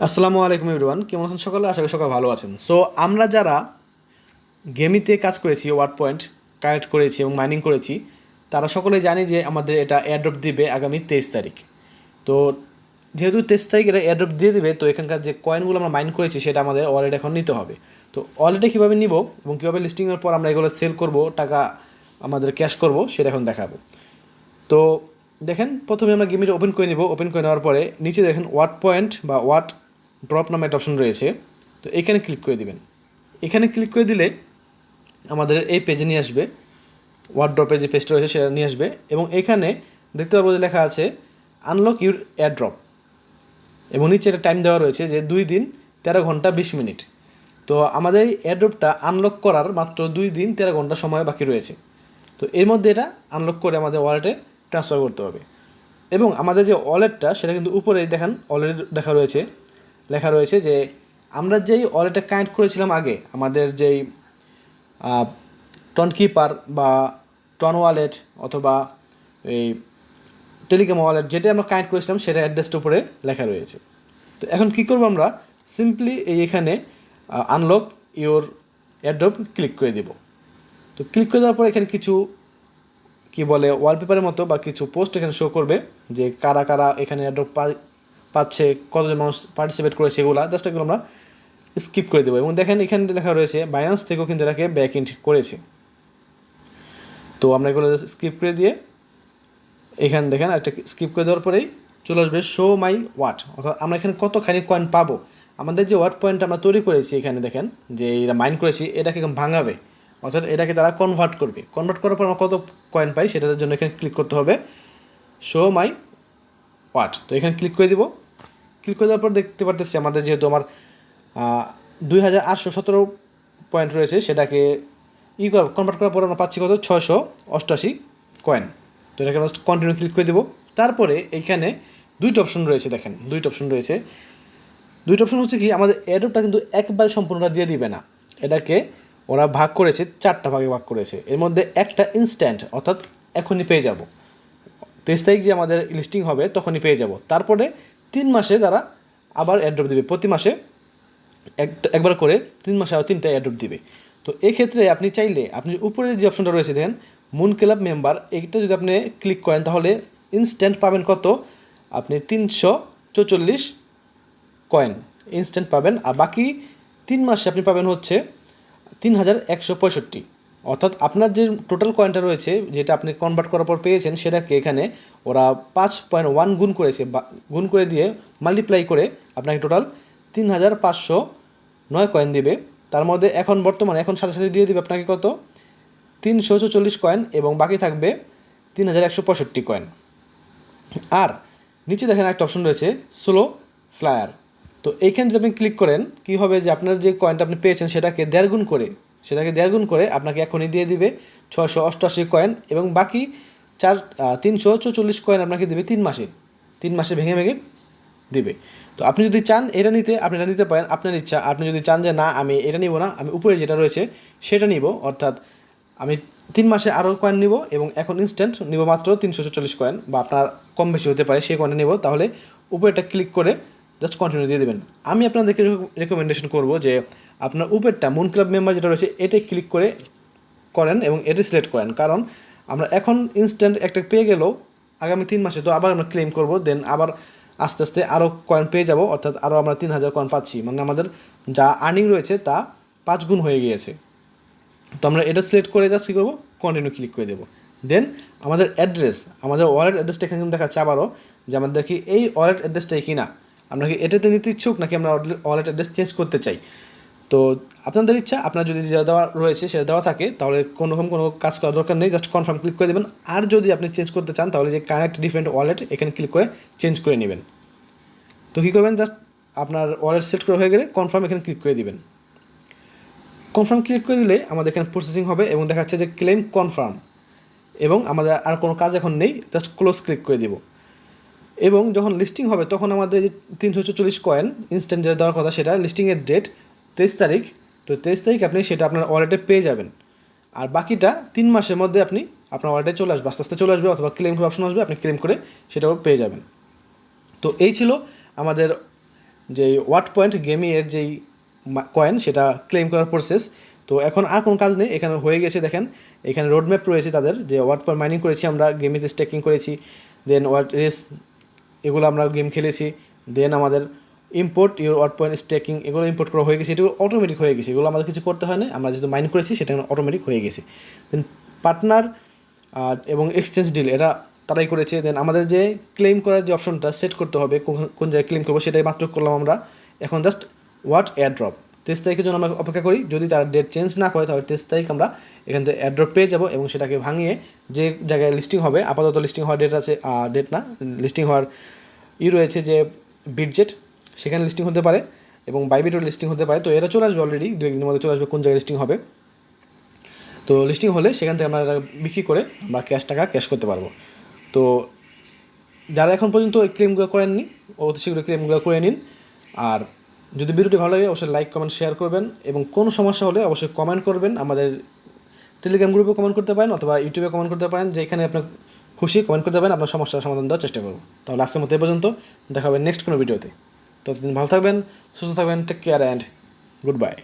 আসসালামু আলাইকুম এভরিওয়ান কেমন আছেন সকালে? আশা করি সকাল ভালো আছেন। সো আমরা যারা গেমিতে কাজ করেছি, ওয়ার্ড পয়েন্ট কালেক্ট করেছি এবং মাইনিং করেছি, তারা সকলে জানি যে আমাদের এটা এয়ারড্রপ দিবে আগামী তেইশ তারিখ। তো, যেহেতু তেইশ তারিখ এটা এয়ারড্রপ দিয়ে দেবে, তো এখানকার যে কয়েনগুলো আমরা মাইন করেছি, সেটা আমাদের ওয়ালেট এখন নিতে হবে। তো ওয়ালেটে কীভাবে নিব এবং কীভাবে লিস্টিংয়ের পর আমরা এগুলো সেল করব, টাকা আমাদের ক্যাশ করব, সেটা এখন দেখাবো। তো, দেখেন, প্রথমে আমরা গেমিটা ওপেন করে নিব। ওপেন করে নেওয়ার পরে নিচে দেখেন ওয়াট পয়েন্ট বা ওয়াট ড্রপ নামে একটা অপশন রয়েছে, তো এখানে ক্লিক করে দিবেন। এখানে ক্লিক করে দিলে আমাদের এই পেজে নিয়ে আসবে ওয়াট ড্রপের যে পেজটা রয়েছে সেটা নিয়ে আসবে এবং এখানে দেখতে পারব যে লেখা আছে আনলক ইউর এয়ার ড্রপ এবং নিচে একটা টাইম দেওয়া রয়েছে যে দুই দিন, তেরো ঘণ্টা, বিশ মিনিট। তো আমাদের এই এয়ারড্রপটা আনলক করার মাত্র দুই দিন, তেরো ঘণ্টা সময় বাকি রয়েছে। তো এর মধ্যে এটা আনলক করে আমাদের ওয়ালেটে ট্রান্সফার করতে হবে। এবং আমাদের যে ওয়ালেটটা সেটা কিন্তু উপরে দেখেন অলরেডি দেখা রয়েছে। লেখা রয়েছে যে, আমরা যেই ওয়ালেটে কানেক্ট করেছিলাম আগে, আমাদের যেই টন কিপার বা টন ওয়ালেট অথবা এই টেলিগ্রাম ওয়ালেট যেটা আমরা কানেক্ট করেছিলাম, সেটা অ্যাড্রেসটার উপরে লেখা রয়েছে। তো এখন কী করব আমরা? সিম্পলি এই এখানে আনলক ইওর অ্যাড্রপ ক্লিক করে দেব। তো ক্লিক করে দেওয়ার পর এখানে কিছু, কি বলে ওয়ালপেপারের মতো বা কিছু পোস্ট এখানে শো করবে যে কারা কারা এখানে অ্যাড্রপ পাচ্ছে, কতজন মানুষ পার্টিসিপেট করেছে এগুলো জাস্ট এগুলো আমরা স্কিপ করে দেবো। এবং দেখেন এখানে লেখা রয়েছে বাইন্যান্স থেকেও কিন্তু এটাকে ব্যাক ইন্ট করেছে। তো আমরা এগুলো স্কিপ করে দিয়ে এখানে দেখেন একটা স্কিপ করে দেওয়ার পরেই চলে আসবে শো মাই ওয়াট অর্থাৎ আমরা এখানে কতখানি কয়েন পাবো। আমাদের যে ওয়াট পয়েন্ট আমরা তৈরি করেছি এখানে দেখেন, যে এটা মাইন করেছি, এটাকে ভাঙাবে। অর্থাৎ এটাকে তারা কনভার্ট করবে। কনভার্ট করার পর আমরা কত কয়েন পাই, সেটার জন্য এখানে ক্লিক করতে হবে শো মাই ওয়াট তো এখানে ক্লিক করে দিব। ক্লিক করে দেওয়ার পর দেখতে পারতেছি আমাদের যেহেতু আমার দুই হাজার আটশো সতেরো পয়েন্ট রয়েছে, সেটাকে ই কনভার্ট করার পর আমরা পাচ্ছি কত? ছয়শো অষ্টআশি কয়েন তো এটাকে আমরা কন্টিনিউ ক্লিক করে দেবো। তারপরে এইখানে দুইটা অপশন রয়েছে, দেখেন, দুইটা অপশন রয়েছে। দুইটা অপশন হচ্ছে কি, আমাদের অ্যাডোপটা কিন্তু একবারে সম্পূর্ণটা দিয়ে দিবে না। এটাকে ওরা ভাগ করেছে, চারটা ভাগে ভাগ করেছে। এর মধ্যে একটা ইনস্ট্যান্ট অর্থাৎ এখনই পেয়ে যাব। তেইশ তারিখ যে আমাদের লিস্টিং হবে, তখনই পেয়ে যাব। তারপরে তিন মাসে তারা আবার অ্যাড্রপ দেবে। প্রতি মাসে একটা একবার করে তিন মাসে আবার তিনটা অ্যাড্রপ দিবে। তো এই ক্ষেত্রে আপনি চাইলে, আপনি উপরে যে অপশনটা রয়েছে, দেখেন মুন ক্লাব মেম্বার এইটা যদি আপনি ক্লিক করেন, তাহলে ইনস্ট্যান্ট পাবেন কত? আপনি তিনশো চৌচল্লিশ কয়েন ইনস্ট্যান্ট পাবেন। আর বাকি তিন মাসে আপনি পাবেন হচ্ছে তিন হাজার একশো পঁয়ষট্টি। অর্থাৎ আপনার যে টোটাল কয়েনটা রয়েছে, যেটা আপনি কনভার্ট করার পর পেয়েছেন, সেটাকে এখানে ওরা পাঁচ পয়েন্ট ওয়ান গুণ করেছে গুণ করে দিয়ে মাল্টিপ্লাই করে আপনাকে টোটাল তিন হাজার পাঁচশো নয় কয়েন দিবে। তার মধ্যে এখন বর্তমানে, এখন সাথে সাথে দিয়ে দিবে আপনাকে কত? তিনশো চল্লিশ কয়েন এবং বাকি থাকবে তিন হাজার একশো পঁয়ষট্টি কয়েন আর নিচে দেখেন একটা অপশন রয়েছে স্লো ফ্লায়ার তো এইখানে যদি আপনি ক্লিক করেন, কী হবে যে আপনার যে কয়েনটা আপনি পেয়েছেন, সেটাকে দেড় গুণ করে সেটাকে দেড় গুণ করে আপনাকে এখনই দিয়ে দিবে ছশো অষ্টআশি কয়েন এবং বাকি চার তিনশো চৌচল্লিশ কয়েন আপনাকে দেবে তিন মাসে। তিন মাসে ভেঙে ভেঙে দিবে। তো আপনি যদি চান এটা নিতে, আপনি এটা নিতে পারেন। আপনার ইচ্ছা, আপনি যদি চান যে না, আমি এটা নিব না, আমি উপরে যেটা রয়েছে সেটা নিব। অর্থাৎ আমি তিন মাসে আরও কয়েন নিব এবং এখন ইনস্ট্যান্ট নিব মাত্র তিনশো চল্লিশ কয়েন বা আপনার কম বেশি হতে পারে সেই কয়েনটা নিব। তাহলে উপরেটা ক্লিক করে জাস্ট কন্টিনিউ দিয়ে দেবেন। আমি আপনাদেরকে রেকমেন্ডেশন করব যে আপনার উপরটা মুন ক্লাব মেম্বার যেটা রয়েছে, এটাই ক্লিক করে করেন এবং এটা সিলেক্ট করেন। কারণ আমরা এখন ইনস্ট্যান্ট একটা পেয়ে গেলেও আগামী তিন মাসে তো আবার আমরা ক্লেম করব দেন আবার আস্তে আস্তে আরও কয়েন পেয়ে যাব, অর্থাৎ আরও আমরা তিন হাজার কয়েন পাচ্ছি। মানে আমাদের যা আর্নিং রয়েছে তা পাঁচ গুণ হয়ে গিয়েছে। তো আমরা এটা সিলেক্ট করে কী করব? কন্টিনিউ ক্লিক করে দেবো। দেন আমাদের অ্যাড্রেস আমাদের ওয়ালেট অ্যাড্রেসটা এখানে কিন্তু দেখাচ্ছে আবারও, যে আমাদের দেখি এই ওয়ালেট অ্যাড্রেসটাই কিনা। আমরা কি এটাতে নিতে ইচ্ছুক নাকি আমরা ওয়ালেট অ্যাড্রেস চেঞ্জ করতে চাই? তো আপনাদের ইচ্ছা, আপনার যদি যা দেওয়া রয়েছে সেটা দেওয়া থাকে, তাহলে কোনো রকম কোনো কাজ করার দরকার নেই জাস্ট কনফার্ম ক্লিক করে দেবেন। আর যদি আপনি চেঞ্জ করতে চান, তাহলে যে কানেক্ট ডিফারেন্ট ওয়ালেট এখানে ক্লিক করে চেঞ্জ করে নেবেন। তো কী করবেন? জাস্ট আপনার ওয়ালেট সেট করা হয়ে গেলে কনফার্ম এখানে ক্লিক করে দেবেন। কনফার্ম ক্লিক করে দিলে আমাদের এখানে প্রসেসিং হবে এবং দেখাচ্ছে যে ক্লেম কনফার্ম এবং আমাদের আর কোনো কাজ এখন নেই জাস্ট ক্লোজ ক্লিক করে দিব। এবং যখন লিস্টিং হবে, তখন আমাদের যে তিনশো চল্লিশ কয়েন ইনস্ট্যান্ট যেটা দেওয়ার কথা সেটা লিস্টিংয়ের ডেট তেইশ তারিখ। তো তেইশ তারিখ আপনি সেটা আপনার ওয়ালেটে পেয়ে যাবেন। আর বাকিটা তিন মাসের মধ্যে আপনি আপনার ওয়ালেটে চলে আসবে, আস্তে আস্তে চলে আসবে অথবা ক্লেম করে অপশন আসবে, আপনি ক্লেম করে সেটাও পেয়ে যাবেন। তো এই ছিল আমাদের যে ওয়াট পয়েন্ট গেমিংয়ের যেই কয়েন সেটা ক্লেম করার প্রসেস তো এখন আর কোনো কাজ নেই, এখানে হয়ে গেছে দেখেন। এখানে রোডম্যাপ রয়েছে তাদের, যে ওয়াট পয়েন্ট মাইনিং করেছি আমরা গেমিতে স্টেকিং করেছি। দেন ওয়াট রেস এগুলো আমরা গেম খেলেছি। দেন আমাদের ইম্পোর্ট ইউর ওয়াট পয়েন্ট স্টেকিং এগুলো ইম্পোর্ট করা হয়ে গেছে এগুলো অটোমেটিক হয়ে গেছে। এগুলো আমাদের কিছু করতে হয় না আমরা যেহেতু মাইন করেছি, সেটা অটোমেটিক হয়ে গেছে। দেন পার্টনার এবং এক্সচেঞ্জ ডিল এরা তারাই করেছে। দেন আমাদের যে ক্লেম করার যে অপশনটা সেট করতে হবে, কোন- কোন জায়গায় ক্লেম করব, সেটাই মাত্র করলাম আমরা। এখন জাস্ট হোয়াট এয়ারড্রপ তেইশ তারিখের জন্য আমরা অপেক্ষা করি। যদি তার ডেট চেঞ্জ না করে, তাহলে তেইশ তারিখ আমরা এখান থেকে এয়ারড্রপ পেয়ে যাব এবং সেটাকে ভাঙিয়ে যে জায়গায় লিস্টিং হবে, আপাতত লিস্টিং হওয়ার ডেট আছে ডেট না লিস্টিং হওয়ার ই রয়েছে যে বিডজেট সেখানে লিস্টিং হতে পারে এবং বাইবিটও লিস্টিং হতে পারে। তো এটা চলে আসবে অলরেডি দু একদিনের মধ্যে চলে আসবে কোন জায়গায় লিস্টিং হবে। তো লিস্টিং হলে সেখান থেকে আমরা বিক্রি করে আমরা ক্যাশ টাকা ক্যাশ করতে পারব। তো যারা এখন পর্যন্ত ক্লেমগুলো করেননি, অতি শীঘ্র ক্লেমগুলো করে নিন। আর যদি ভিডিওটি ভালো লাগে, অবশ্যই লাইক কমেন্ট শেয়ার করবেন এবং কোনো সমস্যা হলে অবশ্যই কমেন্ট করবেন। আমাদের টেলিগ্রাম গ্রুপে কমেন্ট করতে পারেন অথবা ইউটিউবে কমেন্ট করতে পারেন। যেখানে আপনার খুশি কমেন্ট করতে পারেন, আপনার সমস্যার সমাধান দেওয়ার চেষ্টা করব। তাহলে আজকের মতো এ পর্যন্ত। দেখা হবে নেক্সট কোনো ভিডিওতে। ততদিন ভালো থাকবেন, সুস্থ থাকবেন take care and good bye